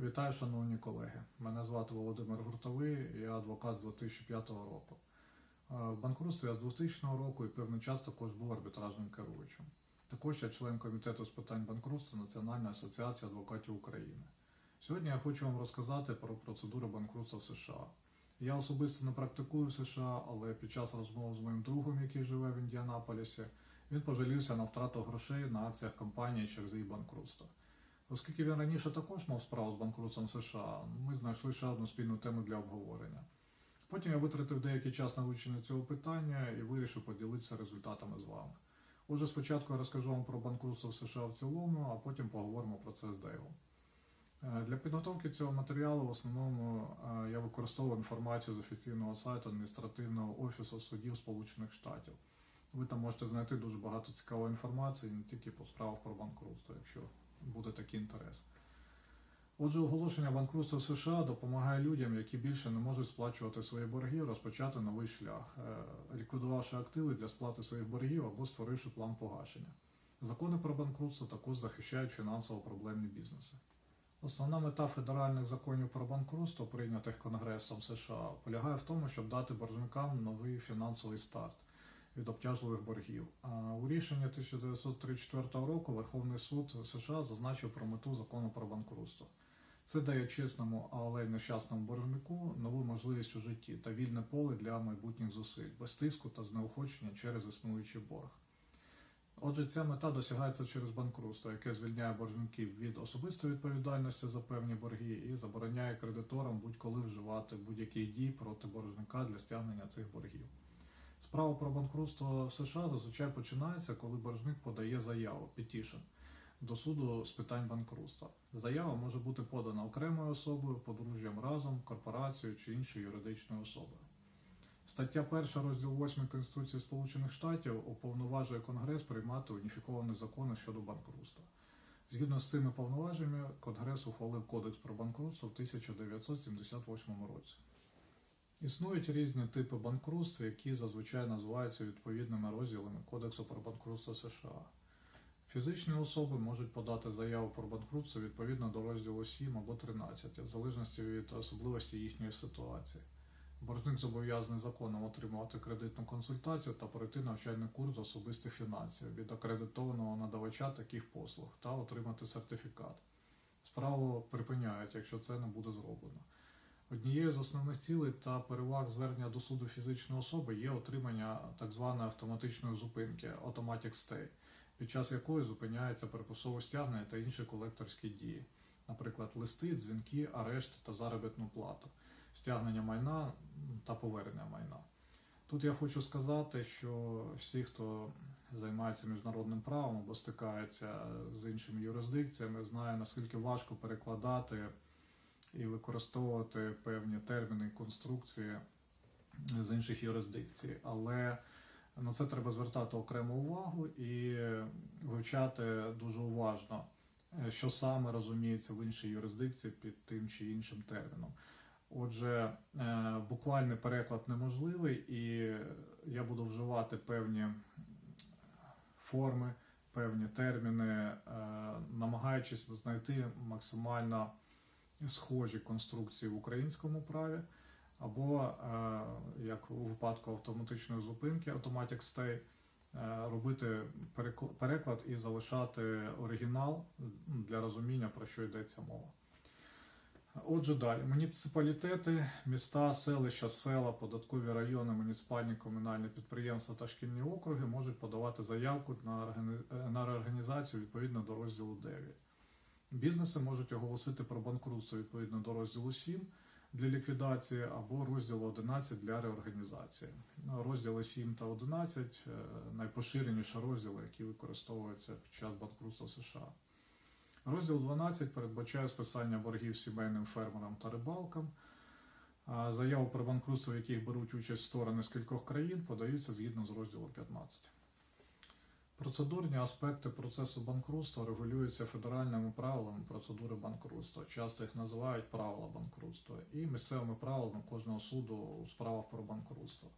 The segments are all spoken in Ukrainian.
Вітаю, шановні колеги. Мене звати Володимир Гуртовий, я адвокат з 2005 року. Е, В банкрутстві я з 2000 року і певний час також був арбітражним керуючим. Також я член комітету з питань банкрутства Національної асоціації адвокатів України. Сьогодні я хочу вам розказати про процедуру банкрутства в США. Я особисто не практикую в США, але під час розмов з моїм другом, який живе в Індіанаполісі, він пожалівся на втрату грошей на акціях компанії через її банкрутство. Оскільки він раніше також мав справу з банкрутством США, ми знайшли ще одну спільну тему для обговорення. Потім я витратив деякий час на вивчення цього питання і вирішив поділитися результатами з вами. Отже, спочатку я розкажу вам про банкрутство в США в цілому, а потім поговоримо про це з Дейвом. Е, Для підготовки цього матеріалу в основному е, я використовував інформацію з офіційного сайту адміністративного офісу судів Сполучених Штатів. Ви там можете знайти дуже багато цікавої інформації, не тільки по справах про банкрутство, якщо буде такий інтерес. Отже, оголошення банкрутства в США допомагає людям, які більше не можуть сплачувати свої борги, розпочати новий шлях, е, ліквідувавши активи для сплати своїх боргів або створивши план погашення. Закони про банкрутство також захищають фінансово проблемні бізнеси. Основна мета федеральних законів про банкрутство, прийнятих Конгресом США, полягає в тому, щоб дати боржникам новий фінансовий старт від обтяжливих боргів. А у рішенні 1934 року Верховний суд США зазначив про мету закону про банкрутство. Це дає чесному, але й нещасному боржнику нову можливість у житті та вільне поле для майбутніх зусиль, без тиску та знеохочення через існуючий борг. Отже, ця мета досягається через банкрутство, яке звільняє боржників від особистої відповідальності за певні борги і забороняє кредиторам будь-коли вживати будь-яких дій проти боржника для стягнення цих боргів. Справа про банкрутство в США зазвичай починається, коли боржник подає заяву petition, до суду з питань банкрутства. Заява може бути подана окремою особою, подружжям разом, корпорацією чи іншою юридичною особою. Стаття 1 розділ 8 Конституції Сполучених Штатів уповноважує Конгрес приймати уніфіковані закони щодо банкрутства. Згідно з цими повноваженнями, Конгрес ухвалив Кодекс про банкрутство в 1978 році. Існують різні типи банкрутства, які зазвичай називаються відповідними розділами Кодексу про банкрутство США. Фізичні особи можуть подати заяву про банкрутство відповідно до розділу 7 або 13, в залежності від особливості їхньої ситуації. Боржник зобов'язаний законом отримувати кредитну консультацію та пройти навчальний курс особистих фінансів від акредитованого надавача таких послуг та отримати сертифікат. Справу припиняють, якщо це не буде зроблено. Однією з основних цілей та переваг звернення до суду фізичної особи є отримання так званої автоматичної зупинки Automatic Stay, під час якої зупиняється примусове стягнення та інші колекторські дії, наприклад, листи, дзвінки, арешт та заробітну плату, стягнення майна та повернення майна. Тут я хочу сказати, що всі, хто займається міжнародним правом або стикається з іншими юрисдикціями, знає, наскільки важко перекладати і використовувати певні терміни і конструкції з інших юрисдикцій. Але на це треба звертати окрему увагу і вивчати дуже уважно, е, що саме розуміється в іншій юрисдикції під тим чи іншим терміном. Отже, е, буквальний переклад неможливий, і я буду вживати певні форми, певні терміни, е, намагаючись знайти максимально схожі конструкції в українському праві, або, е, як у випадку автоматичної зупинки Automatic Stay, е, робити переклад і залишати оригінал для розуміння, про що йдеться мова. Отже, далі. Муніципалітети, міста, селища, села, податкові райони, муніципальні комунальні підприємства та шкільні округи можуть подавати заявку на реорганізацію відповідно до розділу 9. Бізнеси можуть оголосити про банкрутство відповідно до розділу 7 для ліквідації або розділу 11 для реорганізації. Ну, Розділи 7 та 11 е, найпоширеніші розділи, які використовуються під час банкрутства США. Розділ 12 передбачає списання боргів сімейним фермерам та рибалкам. А Заяви про банкрутство, в яких беруть участь сторони з кількох країн, подаються згідно з розділом 15. Процедурні аспекти процесу банкрутства регулюються федеральними правилами процедури банкрутства. Часто їх називають правила банкрутства і місцевими правилами кожного суду у справах про банкрутство.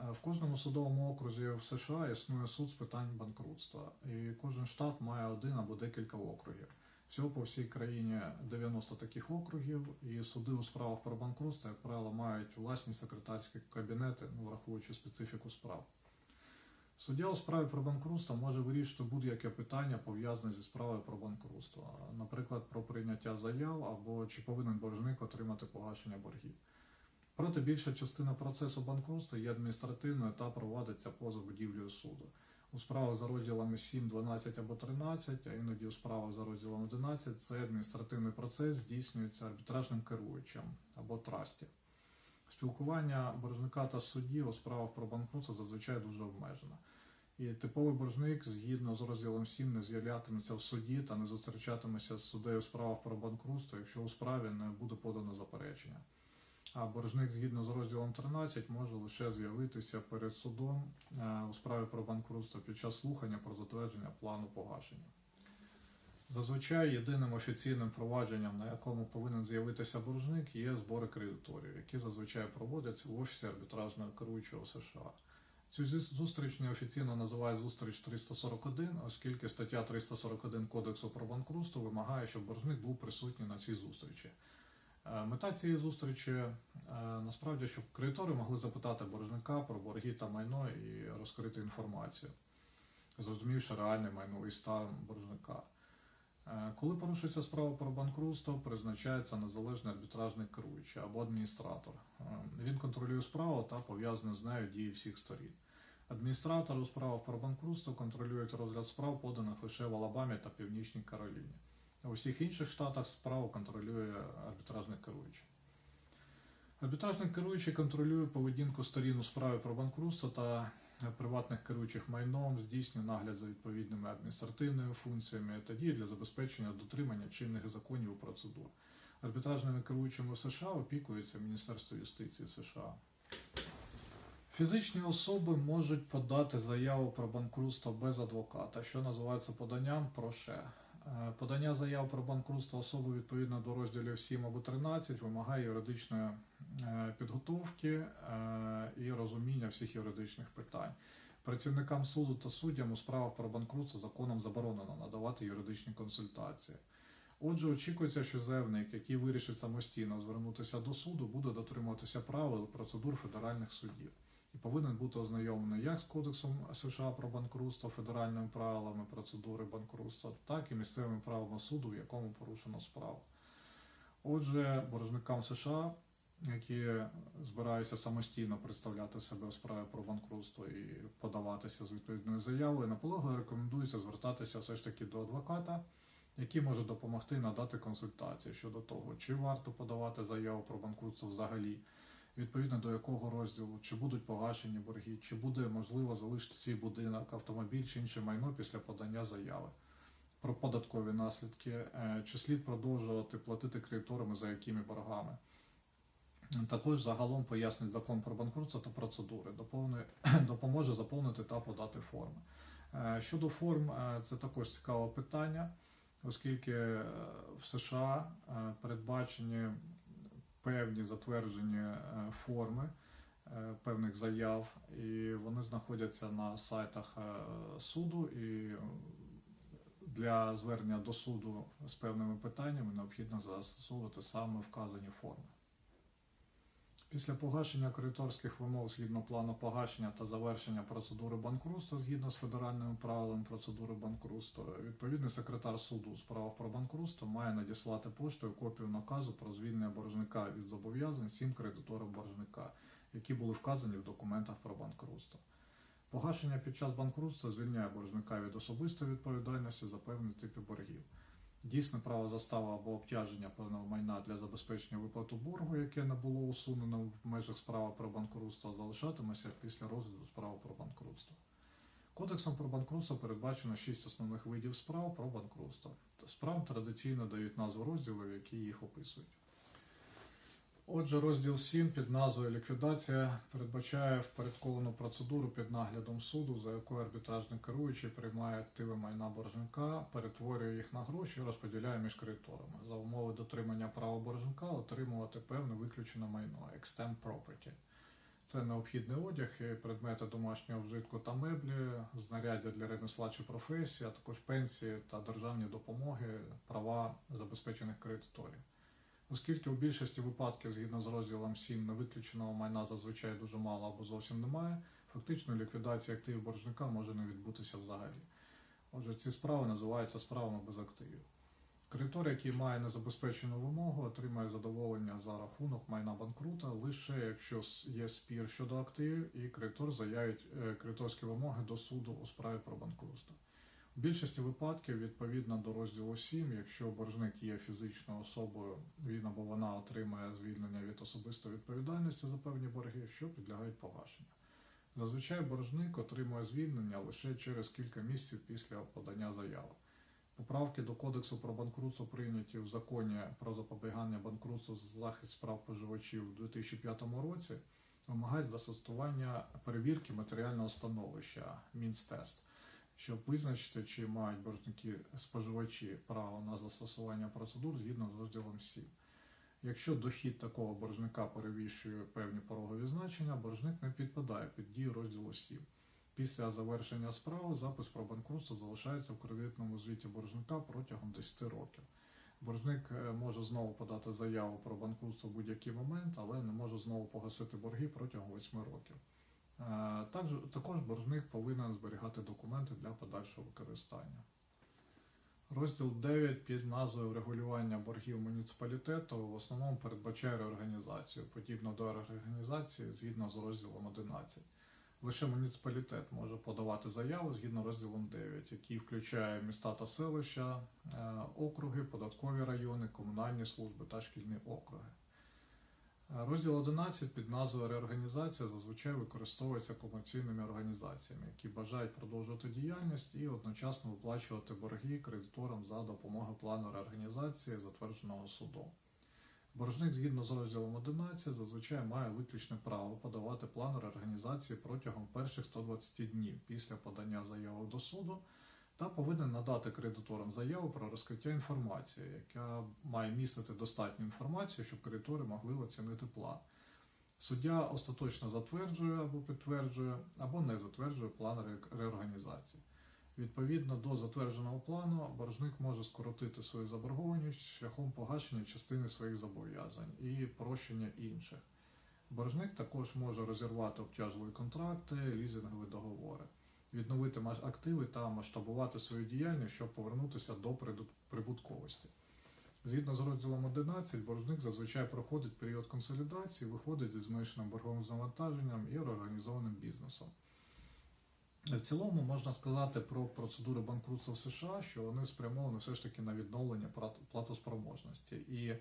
Е, В кожному судовому окрузі в США існує суд з питань банкрутства, і кожен штат має один або декілька округів. Всього по всій країні 90 таких округів, і суди у справах про банкрутство, як правило, мають власні секретарські кабінети, ну, враховуючи специфіку справ. Суддя у справі про банкрутство може вирішити будь-яке питання пов'язане зі справою про банкрутство, наприклад, про прийняття заяв або чи повинен боржник отримати погашення боргів. Проте більша частина процесу банкрутства є адміністративною та проводиться поза будівлею суду. У справах за розділами 7, 12 або 13, а іноді у справах за розділом 11, цей адміністративний процес здійснюється арбітражним керуючим або трасті. Спілкування боржника та судді у справах про банкрутство зазвичай дуже обмежено. І типовий боржник, згідно з розділом 7, не з'являтиметься в суді та не зустрічатиметься з суддею у справах про банкрутство, якщо у справі не буде подано заперечення. А боржник, згідно з розділом 13, може лише з'явитися перед судом е, у справі про банкрутство під час слухання про затвердження плану погашення. Зазвичай єдиним офіційним провадженням, на якому повинен з'явитися боржник, є збори кредиторів, які зазвичай проводяться в офісі арбітражного керуючого США. Цю зустріч неофіційно називають зустріч 341, оскільки стаття 341 Кодексу про банкрутство вимагає, щоб боржник був присутній на цій зустрічі. Е, Мета цієї зустрічі е, насправді, щоб кредитори могли запитати боржника про борги та майно і розкрити інформацію, зрозумівши реальний майновий стан боржника. Е, Коли порушується справа про банкрутство, призначається незалежний арбітражний керуючий або адміністратор. Е, Він контролює справу та пов'язані з нею дії всіх сторін. Адміністратор у справах про банкрутство контролюють розгляд справ, поданих лише в Алабамі та Північній Кароліні. У всіх інших штатах справу контролює арбітражний керуючий. Арбітражний керуючий контролює поведінку сторін у справі про банкрутство та приватних керуючих майном, здійснює нагляд за відповідними адміністративними функціями та діє для забезпечення дотримання чинних законів і процедур. Арбітражними керуючими США опікується Міністерство юстиції США. Фізичні особи можуть подати заяву про банкрутство без адвоката, що називається поданням про ше. Е, Подання заяв про банкрутство особи відповідно до розділів 7 або 13 вимагає юридичної е, підготовки е, і розуміння всіх юридичних питань. Працівникам суду та суддям у справах про банкрутство законом заборонено надавати юридичні консультації. Отже, очікується, що заявник, який вирішить самостійно звернутися до суду, буде дотримуватися правил процедур федеральних судів і повинен бути ознайомлений як з Кодексом США про банкрутство, федеральними правилами процедури банкрутства, так і місцевими правилами суду, в якому порушено справу. Отже, боржникам США, які збираються самостійно представляти себе у справі про банкрутство і подаватися з відповідною заявою, наполегливо рекомендується звертатися все ж таки до адвоката, який може допомогти надати консультації щодо того, чи варто подавати заяву про банкрутство взагалі відповідно до якого розділу, чи будуть погашені борги, чи буде можливо залишити свій будинок, автомобіль чи інше майно після подання заяви. Про податкові наслідки, е, чи слід продовжувати платити кредиторами за якими боргами. Також загалом пояснить закон про банкрутство та процедури, допоможе заповнити та подати форми. Е, Щодо форм, е, це також цікаве питання, оскільки е, в США передбачені певні затверджені форми певних заяв, і вони знаходяться на сайтах суду. І для звернення до суду з певними питаннями необхідно застосовувати саме вказані форми. Після погашення кредиторських вимог згідно плану погашення та завершення процедури банкрутства згідно з федеральними правилами процедури банкрутства, відповідний секретар суду у справах про банкрутство має надіслати поштою копію наказу про звільнення боржника від зобов'язань всім кредиторам боржника, які були вказані в документах про банкрутство. Погашення під час банкрутства звільняє боржника від особистої відповідальності за певні типи боргів. Дійсне право застави або обтяження певного майна для забезпечення виплату боргу, яке не було усунено в межах справи про банкрутство, залишатиметься після розгляду справи про банкрутство. Кодексом про банкрутство передбачено шість основних видів справ про банкрутство. Справ традиційно дають назву розділів, які їх описують. Отже, розділ 7 під назвою Ліквідація передбачає впорядковану процедуру під наглядом суду, за якою арбітражний керуючий приймає активи майна боржника, перетворює їх на гроші і розподіляє між кредиторами. За умови дотримання права боржника отримувати певне виключене майно extempt property. Це необхідний одяг, і предмети домашнього вжитку та меблі, знаряддя для ремесла чи професії, а також пенсії та державні допомоги, права забезпечених кредиторів. Оскільки у більшості випадків, згідно з розділом 7, невиключеного майна зазвичай дуже мало або зовсім немає, фактично ліквідація активів боржника може не відбутися взагалі. Отже, ці справи називаються справами без активів. Кредитор, який має незабезпечену вимогу, отримає задоволення за рахунок майна банкрута лише якщо є спір щодо активів, і кредитор заявить е, кредиторські вимоги до суду у справі про банкрутство. Більшості випадків, відповідно до розділу 7, якщо боржник є фізичною особою, він або вона отримає звільнення від особистої відповідальності за певні борги, що підлягають погашенню. Зазвичай боржник отримує звільнення лише через кілька місяців після подання заяви. Поправки до Кодексу про банкрутство прийняті в законі про запобігання банкрутству з захист справ споживачів у 2005 році вимагають застосування перевірки матеріального становища Мінстест, щоб визначити, чи мають боржники споживачі право на застосування процедур згідно з розділом 7. Якщо дохід такого боржника перевищує певні порогові значення, боржник не підпадає під дію розділу 7. Після завершення справи запис про банкрутство залишається в кредитному звіті боржника протягом 10 років. Боржник е, може знову подати заяву про банкрутство в будь-який момент, але не може знову погасити борги протягом 8 років. Е, Також, боржник повинен зберігати документи для подальшого використання. Розділ 9 під назвою Врегулювання боргів муніципалітету в основному передбачає реорганізацію, подібно до реорганізації згідно з розділом 11. Лише муніципалітет може подавати заяву згідно розділом 9, який включає міста та селища, е, округи, податкові райони, комунальні служби та шкільні округи. Розділ 11 під назвою Реорганізація зазвичай використовується комерційними організаціями, які бажають продовжувати діяльність і одночасно виплачувати борги кредиторам за допомогою плану реорганізації, затвердженого судом. Боржник, згідно з розділом 11, зазвичай має виключне право подавати план реорганізації протягом перших 120 днів після подання заяви до суду та повинен надати кредиторам заяву про розкриття інформації, яка має містити достатню інформацію, щоб кредитори могли оцінити план. Суддя остаточно затверджує або підтверджує, або не затверджує план ре- реорганізації. Відповідно до затвердженого плану, боржник може скоротити свою заборгованість шляхом погашення частини своїх зобов'язань і прощення інших. Боржник також може розірвати обтяжливі контракти, лізингові договори, відновити активи та масштабувати свою діяльність, щоб повернутися до прибутковості. Згідно з розділом 11, боржник зазвичай проходить період консолідації, виходить зі зменшеним борговим завантаженням і реорганізованим бізнесом. В цілому можна сказати про процедури банкрутства в США, що вони спрямовані все ж таки на відновлення платоспроможності. І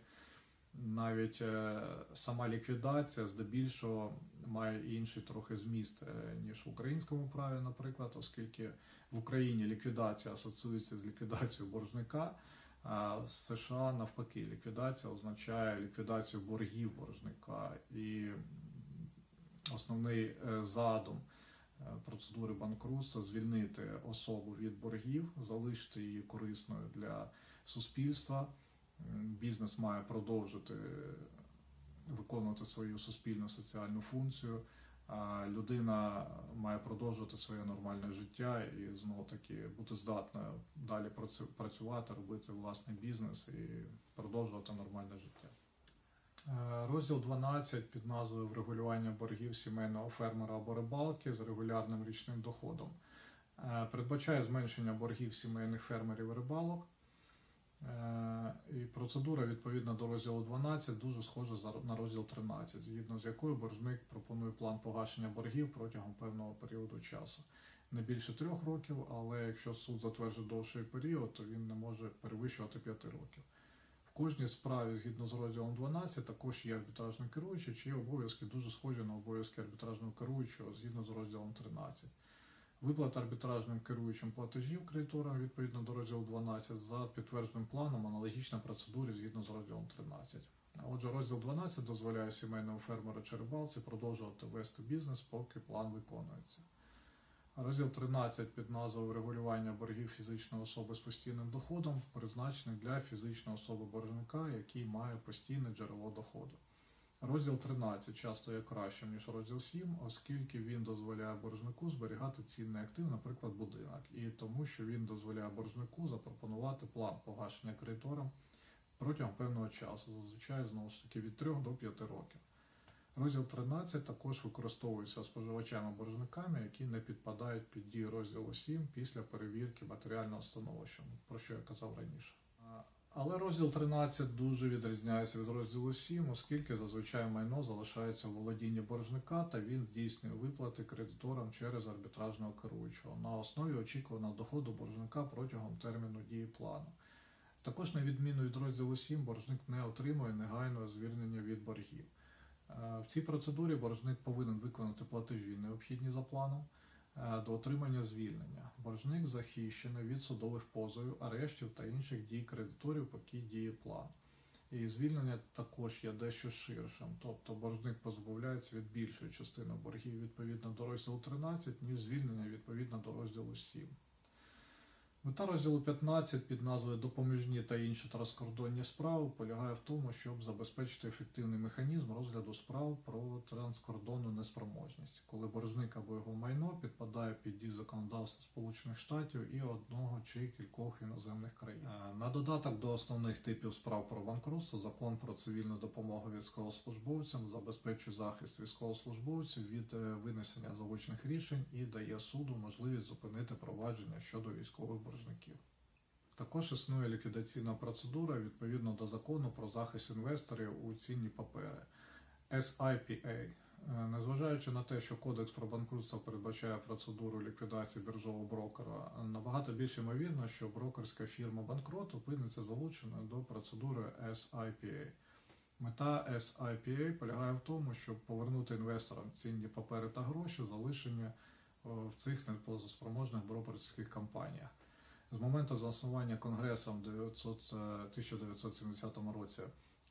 навіть е, сама ліквідація здебільшого має інший трохи зміст, е, ніж в українському праві, наприклад, оскільки в Україні ліквідація асоціюється з ліквідацією боржника, а в США навпаки, ліквідація означає ліквідацію боргів боржника. І основний е, задум процедури банкрутства звільнити особу від боргів, залишити її корисною для суспільства. Бізнес має продовжити виконувати свою суспільну соціальну функцію. А людина має продовжувати своє нормальне життя і знову таки бути здатною далі працювати, робити власний бізнес і продовжувати нормальне життя. Е, Розділ 12 під назвою Врегулювання боргів сімейного фермера або рибалки з регулярним річним доходом Е, передбачає зменшення боргів сімейних фермерів і рибалок. Е, І процедура відповідно до розділу 12 дуже схожа на розділ 13, згідно з якою боржник пропонує план погашення боргів протягом певного періоду часу. Не більше трьох років, але якщо суд затверджує довший період, то він не може перевищувати 5 років. В кожній справі, згідно з розділом 12, також є арбітражний керуючий, чиї обов'язки дуже схожі на обов'язки арбітражного керуючого згідно з розділом 13. Виплата арбітражним керуючим платежів кредиторам відповідно до розділу 12 за підтвердженим планом аналогічна процедурі згідно з розділом 13. А Отже, розділ 12 дозволяє сімейному фермеру чи рибалці продовжувати вести бізнес, поки план виконується. Розділ 13 під назвою регулювання боргів фізичної особи з постійним доходом призначений для фізичної особи боржника, який має постійне джерело доходу. Розділ 13 часто є кращим, ніж розділ 7, оскільки він дозволяє боржнику зберігати цінний актив, наприклад, будинок, і тому, що він дозволяє боржнику запропонувати план погашення кредиторам протягом певного часу, зазвичай знову ж таки від 3 до 5 років. Розділ 13 також використовується споживачами-боржниками, які не підпадають під дію розділу 7 після перевірки матеріального становища, про що я казав раніше. Але розділ 13 дуже відрізняється від розділу 7, оскільки зазвичай майно залишається у володінні боржника та він здійснює виплати кредиторам через арбітражного керуючого на основі очікуваного доходу боржника протягом терміну дії плану. Також, на відміну від розділу 7, боржник не отримує негайного звільнення від боргів. Е, В цій процедурі боржник повинен виконати платежі, необхідні за планом, до отримання звільнення. Боржник захищений від судових позовів, арештів та інших дій кредиторів, поки діє план. І звільнення також є дещо ширшим, тобто боржник позбавляється від більшої частини боргів відповідно до розділу 13, ніж звільнення відповідно до розділу 7. Мета розділу 15 під назвою Допоміжні та інші транскордонні справи полягає в тому, щоб забезпечити ефективний механізм розгляду справ про транскордонну неспроможність, коли боржник або його майно підпадає під дію законодавства Сполучених Штатів і одного чи кількох іноземних країн. Е, На додаток до основних типів справ про банкрутство закон про цивільну допомогу військовослужбовцям забезпечує захист військовослужбовців від е, винесення заочних рішень і дає суду можливість зупинити провадження щодо військових боржників. Також існує ліквідаційна процедура відповідно до закону про захист інвесторів у цінні папери SIPA. Е, Незважаючи на те, що Кодекс про банкрутство передбачає процедуру ліквідації біржового брокера, набагато більш ймовірно, що брокерська фірма банкрот опиниться залученою до процедури SIPA. Мета SIPA полягає в тому, щоб повернути інвесторам цінні папери та гроші, залишені е, в цих неплатоспроможних брокерських компаніях. З моменту заснування Конгресом 900, е, 1970 році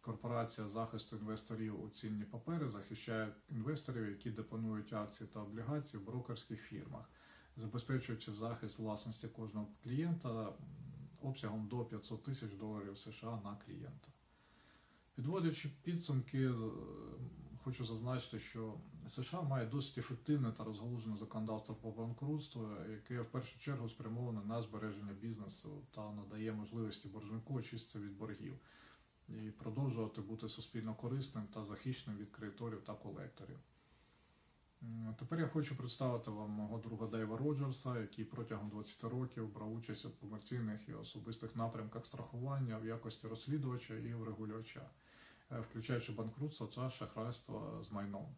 Корпорація захисту інвесторів у цінні папери захищає інвесторів, які депонують акції та облігації в брокерських фірмах, забезпечуючи захист власності кожного клієнта обсягом до 500 тисяч доларів США на клієнта. Підводячи підсумки, з- хочу зазначити, що США має досить ефективне та розгалужене законодавство по банкрутству, яке в першу чергу спрямоване на збереження бізнесу та надає можливості боржнику очиститися від боргів і продовжувати бути суспільно корисним та захищеним від кредиторів та колекторів. Тепер я хочу представити вам мого друга Дейва Роджерса, який протягом 20 років брав участь у комерційних і особистих напрямках страхування в якості розслідувача і врегулювача, включаючи банкрутство та шахрайство з майном.